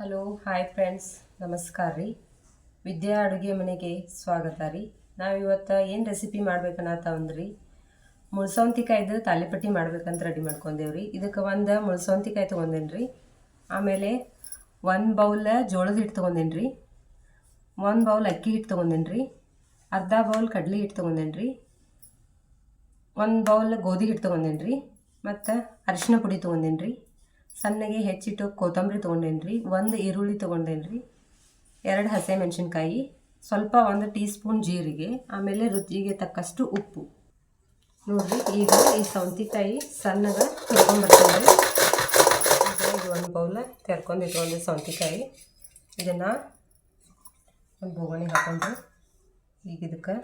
Hello, hi friends. ನಮಸ್ಕಾರ ರೀ. ವಿದ್ಯಾ ಅಡುಗೆ ಮನೆಗೆ ಸ್ವಾಗತ ರೀ. ನಾವು ಇವತ್ತು ಏನು ರೆಸಿಪಿ ಮಾಡ್ಬೇಕನ್ನತ್ತವಂದ್ರಿ ಮುಳ್ಸೌಂತಿಕಾಯ್ದು ತಾಲಿಪಟ್ಟಿ ಮಾಡ್ಬೇಕಂತ ರೆಡಿ ಮಾಡ್ಕೊಂಡೇವ್ರಿ ರೀ. ಇದಕ್ಕೆ ಒಂದು ಮುಳ್ಸೌಂತಿಕಾಯಿ ತೊಗೊಂಡೇನಿ ರೀ. ಆಮೇಲೆ ಒಂದು ಬೌಲ್ ಜೋಳದ ಹಿಟ್ಟು ತೊಗೊಂಡೇನಿ ರೀ. ಒಂದು ಬೌಲ್ ಅಕ್ಕಿ ಹಿಟ್ಟು ತೊಗೊಂಡೇನಿ ರೀ. ಅರ್ಧ ಬೌಲ್ ಕಡ್ಲೆ ಹಿಟ್ಟು ತೊಗೊಂಡೇನಿ ರೀ. ಒಂದು ಬೌಲ್ ಗೋಧಿ ಹಿಟ್ಟು ತೊಗೊಂಡೇನಿ ರೀ. ಮತ್ತು ಅರಿಶಿನ ಪುಡಿ ತೊಗೊಂಡೇನಿ ರೀ. ಸಣ್ಣಗೆ ಹೆಚ್ಚಿಟ್ಟು ಕೊತ್ತಂಬರಿ ತೊಗೊಂಡೇನಿ ರೀ ಒಂದು ಈರುಳ್ಳಿ ತೊಗೊಂಡೇನಿ ರೀ ಎರಡು ಹಸಿಮೆಣ್ಸಿನ್ಕಾಯಿ, ಸ್ವಲ್ಪ ಒಂದು ಟೀ ಸ್ಪೂನ್ ಜೀರಿಗೆ, ಆಮೇಲೆ ರುಚಿಗೆ ತಕ್ಕಷ್ಟು ಉಪ್ಪು. ನೋಡಿರಿ, ಈಗ ಈ ಸೌಂತಿಕಾಯಿ ಸಣ್ಣಗೆ ಈಗ ಇದು ಒಂದು ಬೌಲ ತೆರ್ಕೊಂಡು ಇಟ್ಕೊಂಡು ಸೌಂತಿಕಾಯಿ. ಇದನ್ನು ಒಂದು ಬೋಗಣಿ ಹಾಕೊಂಡು ಈಗ ಇದಕ್ಕೆ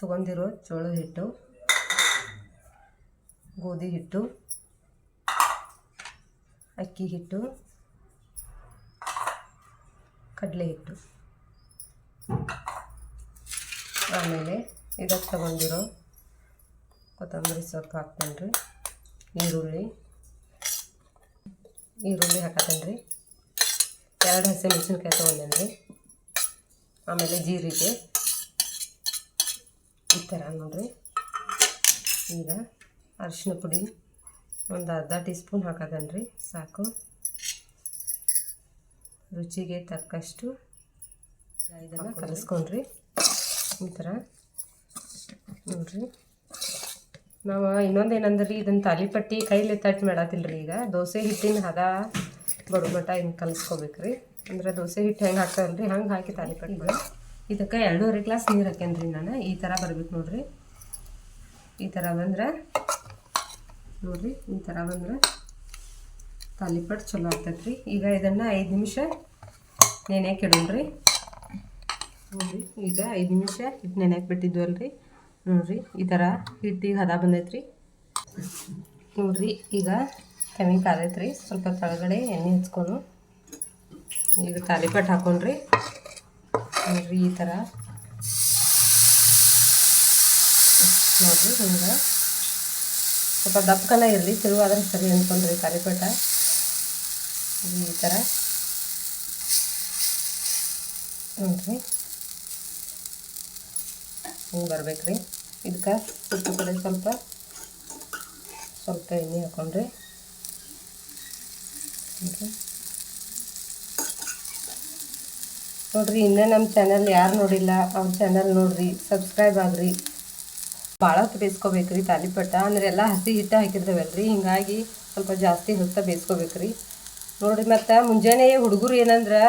ತೊಗೊಂಡಿರೋ ಜೋಳದ ಹಿಟ್ಟು, ಗೋಧಿ ಹಿಟ್ಟು ಅಕ್ಕಿ ಹಿಟ್ಟು, ಕಡಲೆ ಹಿಟ್ಟು. ಆಮೇಲೆ ಇದಕ್ಕೆ ತಗೊಂಡಿರೋ ಕೊತ್ತಂಬರಿ ಸೊಪ್ಪು ಹಾಕ್ತೇನೆ ಈರುಳ್ಳಿ. ಈರುಳ್ಳಿ ಹಾಕತ್ತೇನೆ ರೀ ಎರಡು ಹಸಿ ಮೆಣಸಿನ್ಕಾಯಿ ತೊಗೊಂಡೇನೆ ರೀ ಆಮೇಲೆ ಜೀರಿಗೆ. ಈ ಥರ ನೋಡಿರಿ. ಈಗ ಅರಿಶಿನ ಪುಡಿ. ಒಂದು ಅರ್ಧ ಟೀ ಸ್ಪೂನ್ ಹಾಕೋದನ್ ರೀ ಸಾಕು. ರುಚಿಗೆ ತಕ್ಕಷ್ಟು ಇದನ್ನು ಕಲಿಸ್ಕೊಂಡ್ರಿ. ಈ ಥರ ನೋಡ್ರಿ. ನಾವು ಇನ್ನೊಂದು ಏನಂದ್ರೆ ರೀ ಇದನ್ನು ತಾಲಿಪಟ್ಟಿ ಕೈಲಿ ತಟ್ಟು ಮಾಡತ್ತಿಲ್ಲ ರೀ ಈಗ. ದೋಸೆ ಹಿಟ್ಟಿನ ಹದ ಬಡ ಮಟ ಹಿಂಗೆ ಕಲಿಸ್ಕೋಬೇಕು ರೀ ಅಂದ್ರೆ ದೋಸೆ ಹಿಟ್ಟು ಹೆಂಗೆ ಹಾಕ್ತಾವಲ್ಲ ರೀ ಹಂಗೆ ಹಾಕಿ ತಾಲಿಪಟ್ಟಿ. ಮಾಡಿ ಇದಕ್ಕೆ ಎರಡೂವರೆ ಗ್ಲಾಸ್ ನೀರು ಹಾಕೇನಿ ರೀ ನಾನು. ಈ ಥರ ಬರ್ಬೇಕು ನೋಡ್ರಿ. ಈ ಥರ ಬಂದ್ರೆ ನೋಡಿರಿ ಈ ಥರ ಬಂದ್ರೆ ತಾಲಿಪಟ್ ಚಲೋ ಆಗ್ತೈತೆ ಈಗ ಇದನ್ನು ಐದು ನಿಮಿಷ ನೆನೆಯಕ್ಕೆ ಇಡೋಣ್ರಿ. ನೋಡಿರಿ ಈಗ ಐದು ನಿಮಿಷ ಹಿಟ್ಟು ನೆನೆಯಕ್ಕೆ ಬಿಟ್ಟಿದ್ವಲ್ರಿ. ನೋಡಿರಿ, ಈ ಥರ ಹಿಟ್ಟಿಗೆ ಹದ ಬಂದೈತ್ರಿ. ನೋಡಿರಿ, ಈಗ ಕೆಮ್ಮಿ ಕಾದೈತ್ರಿ. ಸ್ವಲ್ಪ ತಳಗಡೆ ಎಣ್ಣೆ ಹಚ್ಕೊಂಡು ಈಗ ತಾಲಿಪಟ್ಟು ಹಾಕೊಂಡ್ರಿ. ನೋಡಿರಿ, ಈ ಥರ ನೋಡಿರಿ, ಹಿಂಗೆ ಸ್ವಲ್ಪ ದಪ್ಪಕನ ಇರಲಿ ತಿರುವಾದ್ರೆ ಸರಿ ಅಂದ್ಕೊಂಡ್ರಿ ಇದು ಈ ಥರ ನೋಡಿರಿ. ಹಿಂಗೆ ಬರ್ಬೇಕು ಇದಕ್ಕೆ ಸುತ್ತ ಕಡೆ ಸ್ವಲ್ಪ ಸ್ವಲ್ಪ ಎಣ್ಣೆ ಹಾಕೊಂಡ್ರಿ. ನೋಡ್ರಿ. ಇನ್ನೂ ನಮ್ಮ ಚಾನಲ್ ಯಾರು ನೋಡಿಲ್ಲ, ಅವ್ರ ಚಾನಲ್ ನೋಡ್ರಿ ಸಬ್ಸ್ಕ್ರೈಬ್ ಆಗ್ರಿ. ಭಾಳ ಹೊತ್ತು ಬೇಯಿಸ್ಕೋಬೇಕು ರೀ ತಾಲಿಪಟ್ಟ. ಅಂದ್ರೆ ಎಲ್ಲ ಹಸಿ ಹಿಟ್ಟು ರೀ ಹಿಂಗಾಗಿ ಸ್ವಲ್ಪ ಜಾಸ್ತಿ ಹೊತ್ತ ಬೇಯಿಸ್ಕೋಬೇಕು ರೀ ನೋಡಿರಿ ಮತ್ತು ಮುಂಜಾನೆ ಹುಡುಗರು ಏನಂದ್ರೆ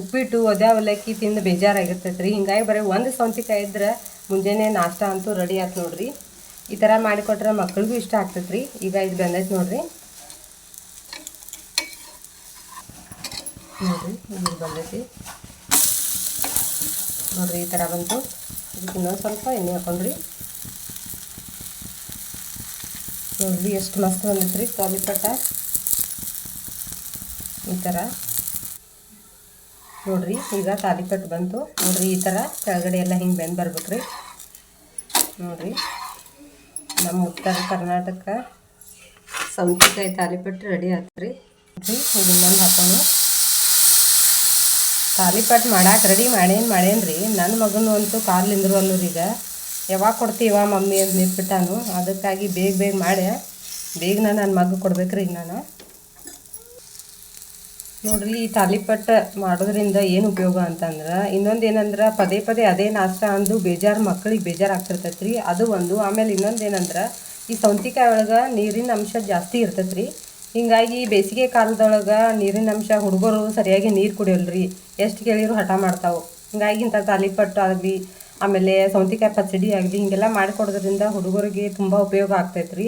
ಉಪ್ಪಿಟ್ಟು ಒದೆ ಅವಲಕ್ಕಿ ತಿಂದು ಬೇಜಾರಾಗಿರ್ತೈತೆ ರೀ ಹಿಂಗಾಗಿ ಬರೀ ಒಂದು ಸೌಂತಿಕಾಯಿ ಇದ್ರೆ ಮುಂಜಾನೆ ನಾಷ್ಟ ಅಂತೂ ರೆಡಿ ಆಯ್ತು ನೋಡಿರಿ. ಈ ಥರ ಮಾಡಿಕೊಟ್ರೆ ಮಕ್ಳಿಗೂ ಇಷ್ಟ ಆಗ್ತೈತೆ ರೀ ಈಗ ಇದು ಬಂದೈತೆ ನೋಡಿರಿ. ನೋಡಿರಿ, ಇದು ಬಂದೈತಿ. ನೋಡಿರಿ ಈ ಥರ ಬಂತು. ಇದಕ್ಕೆ ಇನ್ನೊಂದು ಸ್ವಲ್ಪ ಎಣ್ಣೆ ಹಾಕೊಂಡ್ರಿ. ನೋಡ್ರಿ ಎಷ್ಟು ಮಸ್ತ್ ಬಂದೈತೆ ರೀ ತಾಲಿಪಟ್ಟ ಈ ಥರ ನೋಡ್ರಿ, ಈಗ ತಾಲಿಪಟ್ಟು ಬಂತು. ನೋಡ್ರಿ, ಈ ಥರ ಕೆಳಗಡೆ ಎಲ್ಲ ಹಿಂಗೆ ಬೆಂದು ಬರ್ಬೇಕು ರೀ ನೋಡ್ರಿ, ನಮ್ಮ ಉತ್ತರ ಕರ್ನಾಟಕ ಸೌತೆಕಾಯಿ ತಾಲಿಪಟ್ಟು ರೆಡಿ ಆಯ್ತು ರೀ ಇನ್ನೊಂದು ಹಾಕೋಣ. ತಾಲಿಪಟ್ಟು ಮಾಡಾಕ ರೆಡಿ ಮಾಡೇನು ಮಾಡೇನು ರೀ ನನ್ನ ಮಗನೂ ಅಂತೂ ಕಾಲು ನಿಂದ್ರು ರೀ ಈಗ. ಯಾವಾಗ ಕೊಡ್ತೀವ ಮಮ್ಮಿ ಅಂತ ನಿಂತ್ಬಿಟ್ಟಾನು. ಅದಕ್ಕಾಗಿ ಬೇಗ ಬೇಗ ಮಾಡಿ. ಬೇಗ ನಾನು ನನ್ನ ಮಗ ಕೊಡ್ಬೇಕ್ರಿ ಈಗ ನಾನು. ನೋಡ್ರಿ, ಈ ತಾಲಿಪಟ್ಟು ಮಾಡೋದ್ರಿಂದ ಏನು ಉಪಯೋಗ ಅಂತಂದ್ರೆ, ಇನ್ನೊಂದು ಏನಂದ್ರೆ, ಪದೇ ಪದೇ ಅದೇ ನಾಷ್ಟ ಅಂದು ಬೇಜಾರು ಮಕ್ಳಿಗೆ ಬೇಜಾರು ಆಗ್ತಿರ್ತೈತೆ ರೀ ಅದು ಒಂದು. ಆಮೇಲೆ ಇನ್ನೊಂದು ಏನಂದ್ರೆ, ಈ ಸೌಂತಿಕಾಯಿ ಒಳಗೆ ನೀರಿನ ಅಂಶ ಜಾಸ್ತಿ ಇರ್ತೈತೆ ರೀ ಹಿಂಗಾಗಿ ಬೇಸಿಗೆ ಕಾಲದೊಳಗೆ ನೀರಿನ ಅಂಶ ಹುಡುಗರು ಸರಿಯಾಗಿ ನೀರು ಕುಡಿಯಲ್ರಿ. ಎಷ್ಟು ಕೇಳಿದ್ರು ಹಠ ಮಾಡ್ತಾವೆ. ಹಿಂಗಾಗಿ ಇಂಥ ತಾಲಿಪಟ್ಟು ಆಗಲಿ ಆಮೇಲೆ ಸೌಂತಿಕಾಯಿ ಪಚ್ಚಡಿ ಆಗಲಿ, ಹಿಂಗೆಲ್ಲ ಮಾಡಿಕೊಡೋದ್ರಿಂದ ಹುಡುಗರಿಗೆ ತುಂಬ ಉಪಯೋಗ ಆಗ್ತೈತೆ ರೀ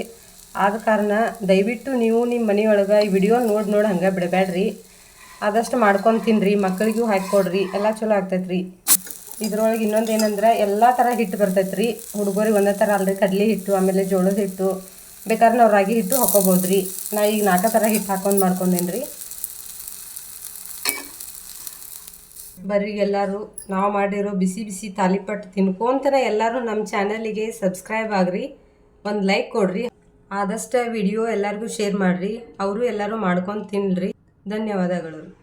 ಆದ ಕಾರಣ ದಯವಿಟ್ಟು ನೀವು ನಿಮ್ಮ ಮನೆಯೊಳಗೆ ಈ ವಿಡಿಯೋ ನೋಡಿ ನೋಡಿ ಹಂಗೆ ಬಿಡಬೇಡ್ರಿ. ಆದಷ್ಟು ಮಾಡ್ಕೊಂಡು ತಿನ್ನಿರಿ ಮಕ್ಕಳಿಗೂ ಹಾಕಿಕೊಡ್ರಿ ಎಲ್ಲ ಚಲೋ ಆಗ್ತೈತೆ ರೀ ಇದ್ರೊಳಗೆ ಇನ್ನೊಂದು ಏನಂದ್ರೆ ಎಲ್ಲ ಥರ ಹಿಟ್ಟು ಬರ್ತೈತೆ ರೀ ಹುಡುಗರಿಗೆ ಒಂದೇ ಥರ ಅಲ್ರಿ, ಕಡಲೆ ಹಿಟ್ಟು, ಆಮೇಲೆ ಜೋಳದ ಹಿಟ್ಟು. ಬೇಕಾದ್ರೆ ನಾವು ರಾಗಿ ಹಿಟ್ಟು ಹಾಕೋಬೋದು ರೀ ನಾ ಈಗ ನಾಲ್ಕು ಥರ ಹಿಟ್ಟು ಹಾಕೊಂಡು ಮಾಡ್ಕೊಂಡೇನಿ ರೀ ಬರ್ರಿ ಎಲ್ಲರೂ. ನಾವು ಮಾಡಿರೋ ಬಿಸಿ ಬಿಸಿ ತಾಲಿಪಟ್ಟು ತಿನ್ಕೊಂತನ ಎಲ್ಲರೂ ನಮ್ಮ ಚಾನಲಿಗೆ ಸಬ್ಸ್ಕ್ರೈಬ್ ಆಗ್ರಿ. ಒಂದು ಲೈಕ್ ಕೊಡ್ರಿ. ಆದಷ್ಟು ವಿಡಿಯೋ ಎಲ್ಲರಿಗೂ ಶೇರ್ ಮಾಡಿರಿ. ಅವರು ಎಲ್ಲರೂ ಮಾಡ್ಕೊಂಡು ತಿನ್ನಿರಿ ಧನ್ಯವಾದಗಳು.